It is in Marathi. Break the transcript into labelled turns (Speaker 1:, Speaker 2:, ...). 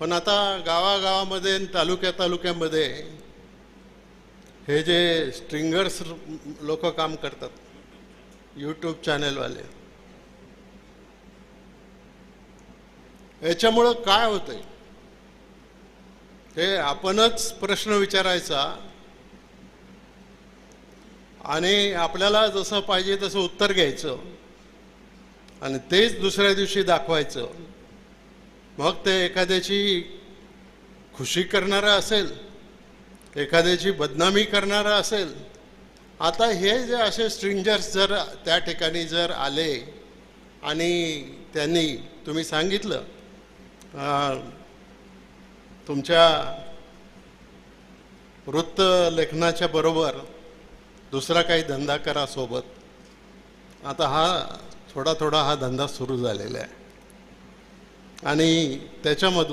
Speaker 1: पण आता गावागावामध्ये आणि तालुक्या तालुक्यामध्ये हे जे स्ट्रिंगर्स लोक काम करतात यूट्यूब चॅनेलवाले याच्यामुळं काय होतंय? हे आपणच प्रश्न विचारायचा आणि आपल्याला जसं पाहिजे तसं उत्तर घ्यायचं आणि तेच दुसऱ्या दिवशी दाखवायचं. मग ते एखाद्याची खुशी करणारा असेल एखाद्याची बदनामी करणारा असेल आता हे जे असे स्ट्रिंजर्स जर त्या ठिकाणी जर आले आणि त्यांनी तुम्ही सांगितलं तुमच्या वृत्त लेखनाच्या बरोबर दुसरा काही धंदा करा सोबत. आता हा थोडा थोडा हा धंदा सुरू झालेला आहे. आणि त्याच्यामधून